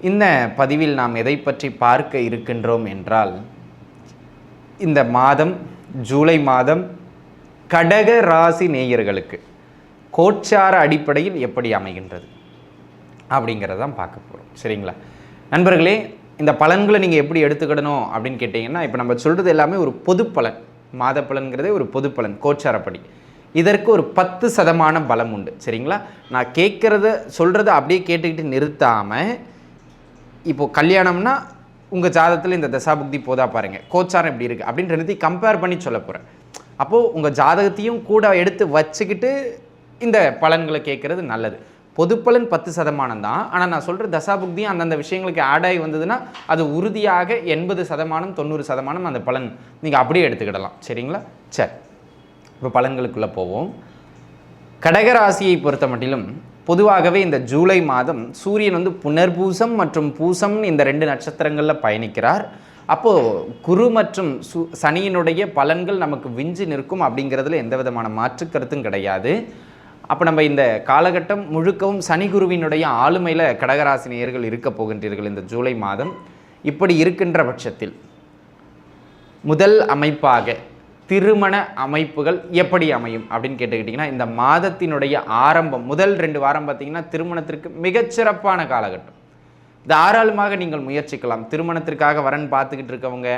இந்த பதிவில் நாம் எதை பற்றி பார்க்க இருக்கின்றோம் என்றால் இந்த மாதம் ஜூலை மாதம் கடக ராசி நேயர்களுக்கு கோச்சார அடிப்படையில் எப்படி அமைகின்றது அப்படிங்கிறத தான் பார்க்க போகிறோம் சரிங்களா? நண்பர்களே இந்த பலன்களை நீங்கள் எப்படி எடுத்துக்கிடணும் அப்படின்னு கேட்டிங்கன்னா இப்போ நம்ம சொல்கிறது எல்லாமே ஒரு பொது பலன். மாத பலன்கிறதே ஒரு பொது பலன் கோச்சாரப்படி. இதற்கு ஒரு பத்து சதமான பலம் உண்டு. சரிங்களா? நான் கேட்குறத சொல்கிறத அப்படியே கேட்டுக்கிட்டு நிறுத்தாமல் இப்போது கல்யாணம்னா உங்கள் ஜாதகத்தில் இந்த தசாபுக்தி போதா பாருங்கள் கோச்சாரம் எப்படி இருக்குது அப்படின்னு ரெண்டுத்தையும் கம்பேர் பண்ணி சொல்ல போகிறேன் அப்போது உங்கள் ஜாதகத்தையும் கூட எடுத்து வச்சுக்கிட்டு இந்த பலன்களை கேட்குறது நல்லது. பொதுப்பலன் பத்து சதமானம் தான். ஆனால் நான் சொல்கிற தசாபுக்தியும் அந்தந்த விஷயங்களுக்கு ஆட் ஆகி வந்ததுன்னா அது உறுதியாக எண்பது சதமானம் தொண்ணூறு சதமானம் அந்த பலன் நீங்கள் அப்படியே எடுத்துக்கிடலாம். சரிங்களா? சரி. இப்போ பலன்களுக்குள்ளே போவோம். கடகராசியை பொறுத்த மட்டிலும் பொதுவாகவே இந்த ஜூலை மாதம் சூரியன் வந்து புனர்பூசம் மற்றும் பூசம் இந்த ரெண்டு நட்சத்திரங்களில் பயணிக்கிறார். அப்போது குரு மற்றும் சு சனியினுடைய பலன்கள் நமக்கு விஞ்சு நிற்கும் அப்படிங்கிறதுல எந்த விதமான மாற்று கருத்தும் கிடையாது. அப்போ நம்ம இந்த காலகட்டம் முழுக்கவும் சனி குருவினுடைய ஆளுமையில் கடகராசி நேயர்கள் இருக்க போகின்றீர்கள் இந்த ஜூலை மாதம். இப்படி இருக்கின்ற பட்சத்தில் முதல் அமைப்பாக திருமண அமைப்புகள் எப்படி அமையும் அப்படின்னு கேட்டுக்கிட்டிங்கன்னா இந்த மாதத்தினுடைய ஆரம்பம் முதல் ரெண்டு வாரம் பார்த்தீங்கன்னா திருமணத்திற்கு மிகச்சிறப்பான காலகட்டம். தாராளமாக நீங்கள் முயற்சிக்கலாம். திருமணத்திற்காக வரன் பார்த்துக்கிட்டு இருக்கவங்க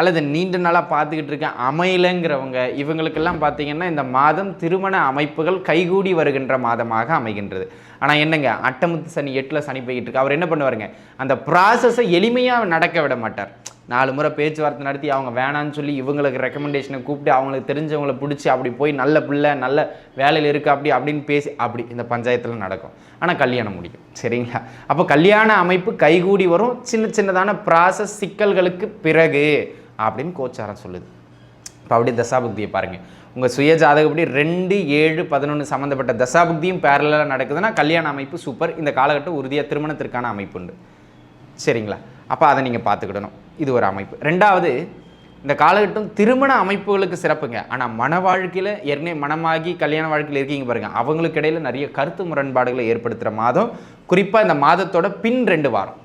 அல்லது நீண்ட நாளாக பார்த்துக்கிட்டு இருக்க அமையலைங்கிறவங்க இவங்களுக்கெல்லாம் பார்த்தீங்கன்னா இந்த மாதம் திருமண அமைப்புகள் கைகூடி வருகின்ற மாதமாக அமைகின்றது. ஆனால் என்னங்க அட்டமுத்து சனி எட்டில் சனி போய்கிட்டு இருக்கு. அவர் என்ன பண்ணுவாருங்க அந்த ப்ராசஸை எளிமையாக நடக்க விட மாட்டார். நாலு முறை பேச்சுவார்த்தை நடத்தி அவங்க வேணான்னு சொல்லி இவங்களுக்கு ரெக்கமெண்டேஷனை கூப்பிட்டு அவங்களுக்கு தெரிஞ்சவங்கள பிடிச்சி அப்படி போய் நல்ல பிள்ளை நல்ல வேலையில் இருக்கு அப்படி அப்படின்னு பேசி அப்படி இந்த பஞ்சாயத்தில் நடக்கும். ஆனால் கல்யாணம் முடியும். சரிங்களா? அப்போ கல்யாண அமைப்பு கைகூடி வரும். சின்ன சின்னதான ப்ராசஸ் சிக்கல்களுக்கு பிறகு அப்படின்னு கோச்சாரம் சொல்லுது. இப்போ அப்படி தசாபுக்தியை பாருங்கள் உங்கள் சுய ஜாதகப்படி ரெண்டு ஏழு பதினொன்று சம்மந்தப்பட்ட தசாபுக்தியும் பேரலாக நடக்குதுன்னா கல்யாண அமைப்பு சூப்பர் இந்த காலகட்டம் உறுதியாக திருமணத்திற்கான அமைப்பு உண்டு. சரிங்களா? அப்போ அதை நீங்கள் பார்த்துக்கிடணும். இது ஒரு அமைப்பு. ரெண்டாவது இந்த காலகட்டம் திருமண அமைப்புகளுக்கு சிறப்புங்க. ஆனால் மன வாழ்க்கையில் ஏற்கனவே மனமாகி கல்யாண வாழ்க்கையில் இருக்கீங்க பாருங்கள் அவங்களுக்கு இடையில் நிறைய கருத்து முரண்பாடுகளை ஏற்படுத்துகிற மாதம் குறிப்பாக இந்த மாதத்தோட பின் ரெண்டு வாரம்.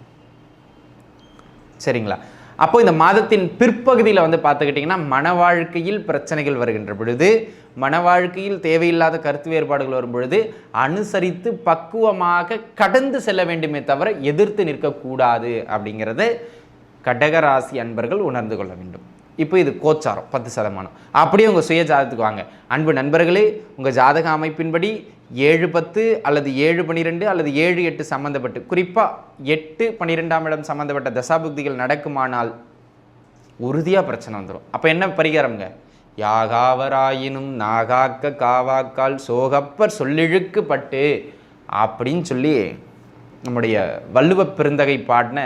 சரிங்களா? அப்போ இந்த மாதத்தின் பிற்பகுதியில் வந்து பார்த்துக்கிட்டிங்கன்னா மன வாழ்க்கையில் பிரச்சனைகள் வருகின்ற பொழுது மன வாழ்க்கையில் தேவையில்லாத கருத்து வேறுபாடுகள் வரும் பொழுது அனுசரித்து பக்குவமாக கடந்து செல்ல வேண்டுமே தவிர எதிர்த்து நிற்கக்கூடாது அப்படிங்கிறத கடகராசி அன்பர்கள் உணர்ந்து கொள்ள வேண்டும். இப்போ இது கோச்சாரம் பத்து சதமானம். அப்படியே உங்கள் சுய ஜாதகத்துக்கு வாங்க. அன்பு நண்பர்களே உங்கள் ஜாதக அமைப்பின்படி ஏழு பத்து அல்லது ஏழு பன்னிரெண்டு அல்லது ஏழு எட்டு சம்மந்தப்பட்டு குறிப்பாக எட்டு பன்னிரெண்டாம் இடம் சம்மந்தப்பட்ட தசாபுக்திகள் நடக்குமானால் உறுதியாக பிரச்சனை வந்துடும் அப்போ என்ன பரிகாரம்ங்க? யாகாவராயினும் நாகாக்க காவாக்கால் சோகப்பர் சொல்லிழுக்கு பட்டு அப்படின்னு சொல்லி நம்முடைய வள்ளுவ பெருந்தகை பாடின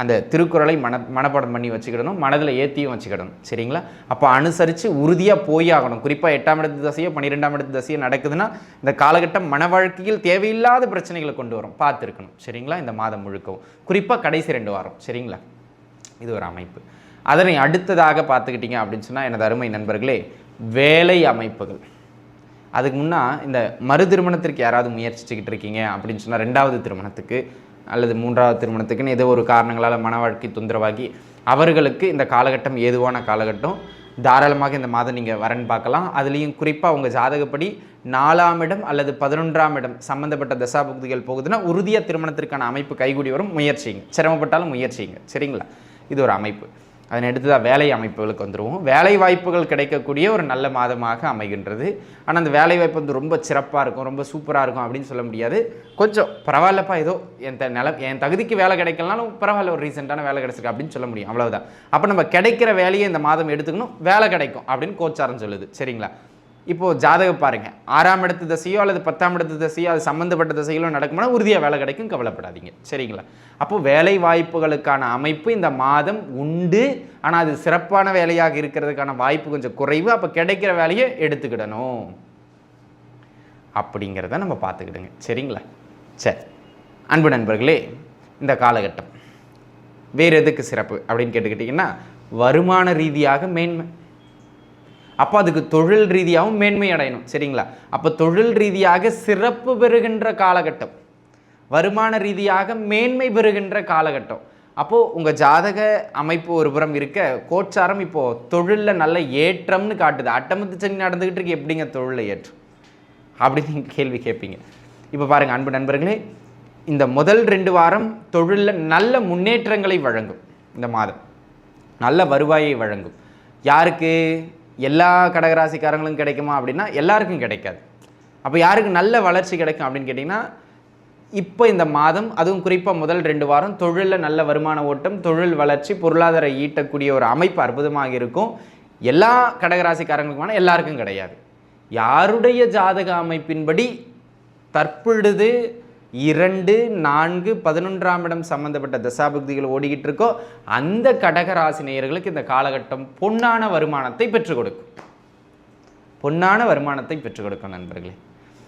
அந்த திருக்குறளை மன மனப்பாடம் பண்ணி வச்சுக்கிடணும் மனதில் ஏற்றியும் வச்சுக்கிடணும். சரிங்களா? அப்போ அனுசரித்து உறுதியாக போய் ஆகணும். குறிப்பாக எட்டாம் இடத்து தசையோ பன்னிரெண்டாம் இடத்து தசையோ நடக்குதுன்னா இந்த காலகட்டம் மன வாழ்க்கையில் தேவையில்லாத பிரச்சனைகளை கொண்டு வரும். பார்த்துருக்கணும். சரிங்களா? இந்த மாதம் முழுக்கவும். குறிப்பாக கடைசி ரெண்டு வாரம். சரிங்களா? இது ஒரு அமைப்பு. அதனை அடுத்ததாக பார்த்துக்கிட்டிங்க அப்படின்னு சொன்னால் எனது அருமை நண்பர்களே வேலை அமைப்புகள். அதுக்கு முன்னா இந்த மறு திருமணத்திற்கு யாராவது முயற்சிச்சுக்கிட்டு இருக்கீங்க அப்படின்னு சொன்னால் ரெண்டாவது திருமணத்துக்கு அல்லது மூன்றாவது திருமணத்துக்குன்னு ஏதோ ஒரு காரணங்களால் மன வாழ்க்கை தொந்தரவாகி அவர்களுக்கு இந்த காலகட்டம் ஏதுவான காலகட்டம். தாராளமாக இந்த மாதம் நீங்கள் வரன் பார்க்கலாம். அதுலேயும் குறிப்பாக உங்கள் ஜாதகப்படி நாலாம் இடம் அல்லது பதினொன்றாம் இடம் சம்மந்தப்பட்ட தசாபுக்திகள் போகுதுன்னா உறுதியாக திருமணத்திற்கான அமைப்பு கைகூடி வரும். முயற்சிங்க. சிரமப்பட்டாலும் முயற்சிங்க. சரிங்களா? இது ஒரு அமைப்பு. அதனை அடுத்ததாக வேலை அமைப்புகளுக்கு வந்துடுவோம் வேலை வாய்ப்புகள் கிடைக்கக்கூடிய ஒரு நல்ல மாதமாக அமைகின்றது. ஆனால் அந்த வேலை வாய்ப்பு வந்து ரொம்ப சிறப்பாக இருக்கும் ரொம்ப சூப்பராக இருக்கும் அப்படின்னு சொல்ல முடியாது. கொஞ்சம் பரவாயில்லப்பா ஏதோ என் த நில என் தகுதிக்கு வேலை கிடைக்கலனாலும் பரவாயில்ல ஒரு ரீசெண்டான வேலை கிடைச்சிருக்கு அப்படின்னு சொல்ல முடியும். அவ்வளோதான் அப்போ நம்ம கிடைக்கிற வேலையை இந்த மாதம் எடுத்துக்கணும் வேலை கிடைக்கும் அப்படின்னு கோச்சாரம் சொல்லுது. சரிங்களா? இப்போது ஜாதகம் பாருங்கள் ஆறாம் இடத்து தசையோ அல்லது பத்தாம் இடத்து தசையோ அது சம்மந்தப்பட்ட தசைகளோ நடக்கும்னா உறுதியாக வேலை கிடைக்கும் கவலைப்படாதீங்க. சரிங்களா? அப்போது வேலை வாய்ப்புகளுக்கான அமைப்பு இந்த மாதம் உண்டு. ஆனால் அது சிறப்பான வேலையாக இருக்கிறதுக்கான வாய்ப்பு கொஞ்சம் குறைவு. அப்போ கிடைக்கிற வேலையை எடுத்துக்கிடணும். அப்படிங்கிறத நம்ம பார்த்துக்கிடுங்க. சரிங்களா? சரி. அன்பு நண்பர்களே இந்த காலகட்டம் வேறு எதுக்கு சிறப்பு அப்படின்னு கேட்டுக்கிட்டிங்கன்னா வருமான ரீதியாக மேன்மை. அப்போ அதுக்கு தொழில் ரீதியாகவும் மேன்மை அடையணும் சரிங்களா? அப்போ தொழில் ரீதியாக சிறப்பு பெறுகின்ற காலகட்டம் வருமான ரீதியாக மேன்மை பெறுகின்ற காலகட்டம். அப்போது உங்கள் ஜாதக அமைப்பு ஒரு புறம் இருக்க கோச்சாரம் இப்போது தொழிலில் நல்ல ஏற்றம்னு காட்டுது. அட்டமத்து சனி நடந்துக்கிட்டு இருக்கு எப்படிங்க தொழிலில் ஏற்றம்? அப்படின்னு நீங்கள் கேள்வி கேட்பீங்க. இப்போ பாருங்கள் அன்பு நண்பர்களே இந்த முதல் ரெண்டு வாரம் தொழிலில் நல்ல முன்னேற்றங்களை வழங்கும் இந்த மாதம். நல்ல வருவாயை வழங்கும். யாருக்கு? எல்லா கடகராசிக்காரங்களும் கிடைக்குமா அப்படின்னா எல்லாருக்கும் கிடைக்காது. அப்போ யாருக்கு நல்ல வளர்ச்சி கிடைக்கும் அப்படின்னு கேட்டிங்கன்னா இப்போ இந்த மாதம் அதுவும் குறிப்பாக முதல் ரெண்டு வாரம் தொழிலில் நல்ல வருமான ஓட்டம் தொழில் வளர்ச்சி பொருளாதார ஈட்டக்கூடிய ஒரு அமைப்பு அற்புதமாக இருக்கும். எல்லா கடகராசிக்காரங்களுக்குமான எல்லாருக்கும் கிடையாது. யாருடைய ஜாதக அமைப்பின்படி தற்பொழுது இரண்டு நான்கு பதினொன்றாம் இடம் சம்பந்தப்பட்ட தசாபுக்திகள் ஓடிக்கிட்டு இருக்கோ அந்த கடகராசி நேயர்களுக்கு இந்த காலகட்டம் பொன்னான வருமானத்தை பெற்றுக் கொடுக்கும். பொன்னான வருமானத்தை பெற்றுக் கொடுக்கும் நண்பர்களே.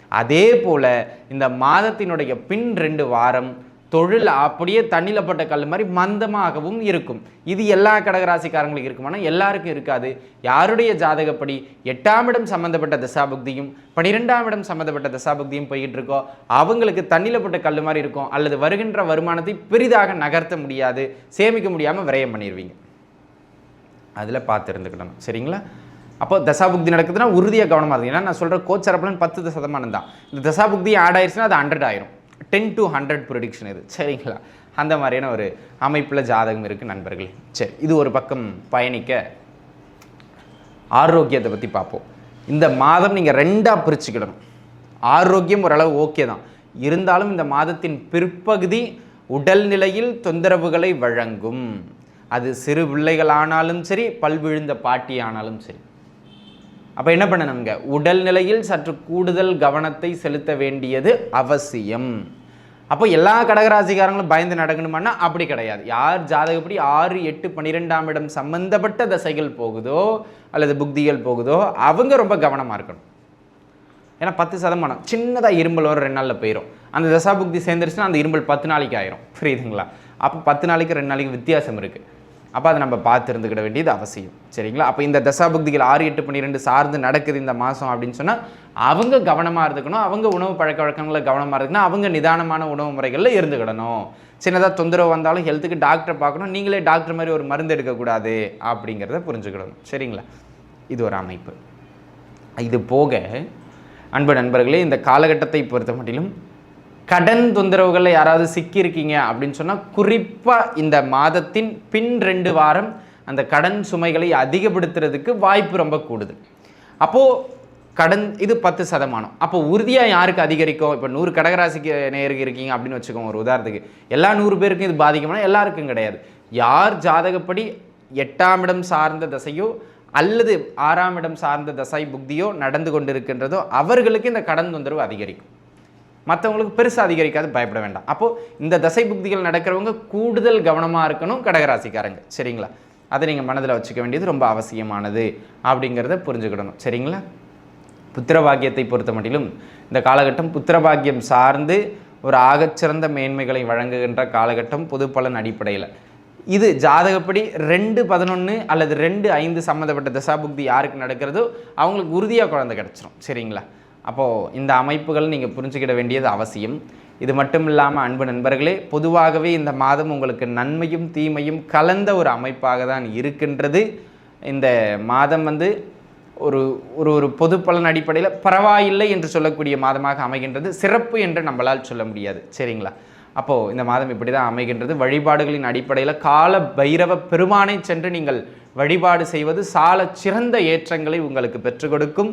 அதே போல இந்த மாதத்தினுடைய பின் ரெண்டு வாரம் தொழில் அப்படியே தண்ணியில் பட்ட கல் மாதிரி மந்தமாகவும் இருக்கும். இது எல்லா கடகராசிக்காரங்களுக்கு இருக்குமானா எல்லாருக்கும் இருக்காது. யாருடைய ஜாதகப்படி எட்டாம் இடம் சம்மந்தப்பட்ட தசாபுக்தியும் பனிரெண்டாம் இடம் சம்மந்தப்பட்ட தசாபுக்தியும் போய்கிட்டு இருக்கோ அவங்களுக்கு தண்ணியில் பட்ட கல் மாதிரி இருக்கும். அல்லது வருகின்ற வருமானத்தை பெரிதாக நகர்த்த முடியாது. சேமிக்க முடியாமல் விரயம் பண்ணிடுவீங்க அதில் பார்த்து இருந்துக்கிடணும். சரிங்களா? அப்போ தசாபுக்தி நடக்குதுன்னா உறுதியாக கவனமாக இருக்குது ஏன்னா நான் சொல்கிற கோச்சரப்பலன் பத்து சதமானம் தான் இந்த தசாபுக்தி ஆட் ஆயிடுச்சுன்னா அது ஹண்ட்ரட் ஆயிரும். டென் டு ஹண்ட்ரட் ப்ரொடிக்ஷன் இது. சரிங்களா? அந்த மாதிரியான ஒரு அமைப்பில் ஜாதகம் இருக்குது நண்பர்களே. சரி இது ஒரு பக்கம் பயணிக்க ஆரோக்கியத்தை பற்றி பார்ப்போம். இந்த மாதம் நீங்கள் ரெண்டாக பிரிச்சுக்கிடணும். ஆரோக்கியம் ஓரளவு ஓகே தான். இருந்தாலும் இந்த மாதத்தின் பிற்பகுதி உடல்நிலையில் தொந்தரவுகளை வழங்கும். அது சிறு பிள்ளைகளானாலும் சரி பல்விழுந்த பாட்டி ஆனாலும் சரி. அப்போ என்ன பண்ணணுங்க? உடல்நிலையில் சற்று கூடுதல் கவனத்தை செலுத்த வேண்டியது அவசியம். அப்போ எல்லா கடகராசிக்காரங்களும் பயந்து நடக்கணுமானா அப்படி கிடையாது. யார் ஜாதகப்படி ஆறு எட்டு பன்னிரெண்டாம் இடம் சம்பந்தப்பட்ட தசைகள் போகுதோ அல்லது புக்திகள் போகுதோ அவங்க ரொம்ப கவனமாக இருக்கணும். ஏன்னா பத்து சதமானம். சின்னதாக இரும்பல் வரும் ரெண்டு நாளில் போயிடும் அந்த தசா புக்தி சேர்ந்துருச்சுன்னா அந்த இரும்பல் பத்து நாளைக்கு ஆயிரும். புரியுதுங்களா? அப்போ பத்து நாளைக்கு ரெண்டு நாளைக்கு வித்தியாசம் இருக்குது அப்போ அதை நம்ம பார்த்து இருந்துக்கிட வேண்டியது அவசியம். சரிங்களா? அப்போ இந்த தசாபுக்திகள் ஆறு எட்டு பன்னிரெண்டு சார்ந்து நடக்குது இந்த மாதம் அப்படின்னு சொன்னால் அவங்க கவனமாக இருந்துக்கணும். அவங்க உணவு பழக்க வழக்கங்களில் கவனமாக இருக்குன்னா அவங்க நிதானமான உணவு முறைகளில் இருந்துக்கிடணும். சின்னதாக தொந்தரவு வந்தாலும் ஹெல்த்துக்கு டாக்டரை பார்க்கணும். நீங்களே டாக்டர் மாதிரி ஒரு மருந்து எடுக்கக்கூடாது அப்படிங்கிறத புரிஞ்சுக்கிடணும். சரிங்களா? இது ஒரு அமைப்பு. இது போக அன்பு நண்பர்களே இந்த காலகட்டத்தை பொறுத்த மட்டிலும் கடன் தொந்தரவுகளில் யாராவது சிக்கியிருக்கீங்க அப்படின்னு சொன்னால் குறிப்பாக இந்த மாதத்தின் பின் ரெண்டு வாரம் அந்த கடன் சுமைகளை அதிகப்படுத்துறதுக்கு வாய்ப்பு ரொம்ப கூடுது. அப்போது கடன் இது பத்து சதமானம். அப்போ உறுதியாக யாருக்கு அதிகரிக்கும்? இப்போ நூறு கடகராசிக்கு நேருக்கு இருக்கீங்க அப்படின்னு வச்சுக்கோங்க ஒரு உதாரணத்துக்கு. எல்லா நூறு பேருக்கும் இது பாதிக்கும்னா எல்லாருக்கும் கிடையாது. யார் ஜாதகப்படி எட்டாம் இடம் சார்ந்த தசையோ அல்லது ஆறாம் இடம் சார்ந்த தசை புக்தியோ நடந்து கொண்டிருக்கின்றதோ அவர்களுக்கு இந்த கடன் தொந்தரவு அதிகரிக்கும். மற்றவங்களுக்கு பெருசாக அதிகரிக்காது பயப்பட வேண்டாம். அப்போது இந்த தசை புக்திகள் நடக்கிறவங்க கூடுதல் கவனமாக இருக்கணும் கடகராசிக்காரங்க. சரிங்களா? அதை நீங்கள் மனதில் வச்சுக்க வேண்டியது ரொம்ப அவசியமானது அப்படிங்கிறத புரிஞ்சுக்கிடணும். சரிங்களா? புத்திரபாகியத்தை பொறுத்த மட்டிலும் இந்த காலகட்டம் புத்திரபாகியம் சார்ந்து ஒரு ஆகச்சிறந்த மேன்மைகளை வழங்குகின்ற காலகட்டம் பொது பலன் அடிப்படையில். இது ஜாதகப்படி ரெண்டு பதினொன்று அல்லது ரெண்டு ஐந்து சம்மந்தப்பட்ட தசாபுக்தி யாருக்கு நடக்கிறதோ அவங்களுக்கு உறுதியாக குழந்தை கிடச்சிரும். சரிங்களா? அப்போது இந்த அமைப்புகள் நீங்கள் புரிஞ்சுக்கிட வேண்டியது அவசியம். இது மட்டும் இல்லாமல் அன்பு நண்பர்களே பொதுவாகவே இந்த மாதம் உங்களுக்கு நன்மையும் தீமையும் கலந்த ஒரு அமைப்பாக தான் இருக்கின்றது. இந்த மாதம் வந்து ஒரு ஒரு ஒரு பொது பலன் அடிப்படையில் பரவாயில்லை என்று சொல்லக்கூடிய மாதமாக அமைகின்றது. சிறப்பு என்று நம்மளால் சொல்ல முடியாது. சரிங்களா? அப்போது இந்த மாதம் இப்படி தான் அமைகின்றது. வழிபாடுகளின் அடிப்படையில் கால பைரவ பெருமானை சென்று நீங்கள் வழிபாடு செய்வது சால சிறந்த ஏற்றங்களை உங்களுக்கு பெற்றுக் கொடுக்கும்.